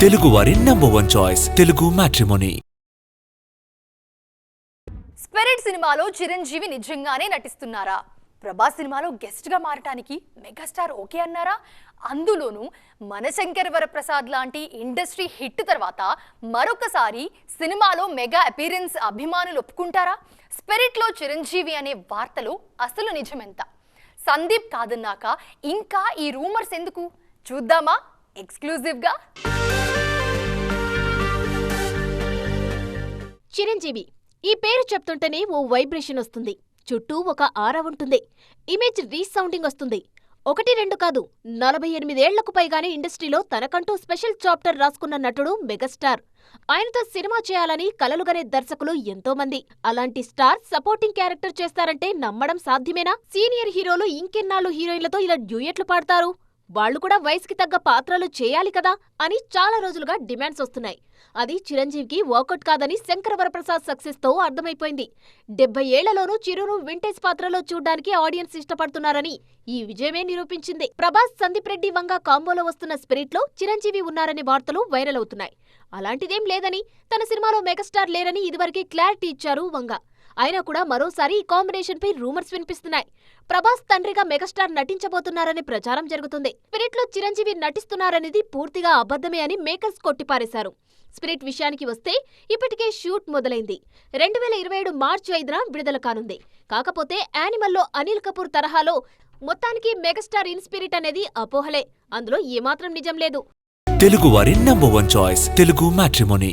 తెలుగువారి number one choice Telugu matrimony Spirit సినిమాలో చిరంజీవి నిజంగానే నటిస్తున్నారా? ప్రభాస్ సినిమాలో గెస్ట్గా మారటానికి మెగాస్టార్ ఓకే అన్నారా? అందులోనూ మనశంకర్ వరప్రసాద్ లాంటి ఇండస్ట్రీ హిట్ తర్వాత మరొకసారి సినిమాలో మెగా అపీరెన్స్ అభిమానులు ఒప్పుకుంటారా? స్పిరిట్లో చిరంజీవి అనే వార్తలు అసలు నిజమెంత? సందీప్ కాదన్నాక ఇంకా ఈ రూమర్స్ ఎందుకు? చూద్దామా? ఎక్స్క్లూజివ్ చిరంజీవి. ఈ పేరు చెప్తుంటేనే ఓ వైబ్రేషన్ వస్తుంది. చుట్టూ ఒక ఆరా ఉంటుంది. ఇమేజ్ రీసౌండింగ్ వస్తుంది. ఒకటి రెండు కాదు నలభై ఎనిమిదేళ్ళకు పైగానే ఇండస్ట్రీలో తనకంటూ స్పెషల్ చాప్టర్ రాసుకున్న నటుడు మెగాస్టార్. ఆయనతో సినిమా చేయాలని కలలుగనే దర్శకులు ఎంతో మంది అలాంటి స్టార్ సపోర్టింగ్ క్యారెక్టర్ చేస్తారంటే నమ్మడం సాధ్యమేనా? సీనియర్ హీరోలు ఇంకెన్నాళ్ళు హీరోయిన్లతో ఇలా డ్యూయెట్లు పాడతారు? వాళ్ళు కూడా వయసుకి తగ్గ పాత్రలు చేయాలి కదా అని చాలా రోజులుగా డిమాండ్స్ వస్తున్నాయి. అది చిరంజీవికి వర్కౌట్ కాదని శంకర వరప్రసాద్ సక్సెస్తో అర్థమైపోయింది. డెబ్బై ఏళ్ళలోనూ చిరును వింటేజ్ పాత్రలో చూడ్డానికి ఆడియన్స్ ఇష్టపడుతున్నారని ఈ విజయమే నిరూపించింది. ప్రభాస్ సందీప్ రెడ్డి వంగ కాంబోలో వస్తున్న స్పిరిట్లో చిరంజీవి ఉన్నారనే వార్తలు వైరల్ అవుతున్నాయి. అలాంటిదేం లేదని తన సినిమాలో మెగాస్టార్ లేరని ఇదివరకే క్లారిటీ ఇచ్చారు వంగ. అయినా కూడా మరోసారి ఈ కాంబినేషన్ పై రూమర్స్ వినిపిస్తున్నాయి. ప్రభాస్ తండ్రిగా మెగాస్టార్ నటించబోతున్నారనే ప్రచారం జరుగుతుంది. స్పిరిట్లో చిరంజీవి నటిస్తున్నారనేది పూర్తిగా అబద్ధమే అని మేకర్స్ కొట్టిపారేశారు. స్పిరిట్ విషయానికి వస్తే ఇప్పటికే షూట్ మొదలైంది. రెండు వేల ఇరవై ఏడు మార్చి ఐదున విడుదల కానుంది. కాకపోతే యానిమల్లో అనిల్ కపూర్ తరహాలో మొత్తానికి మెగాస్టార్ ఇన్ స్పిరిట్ అనేది అపోహలే. అందులో ఏమాత్రం నిజం లేదు. తెలుగువారి number one choice Telugu matrimony.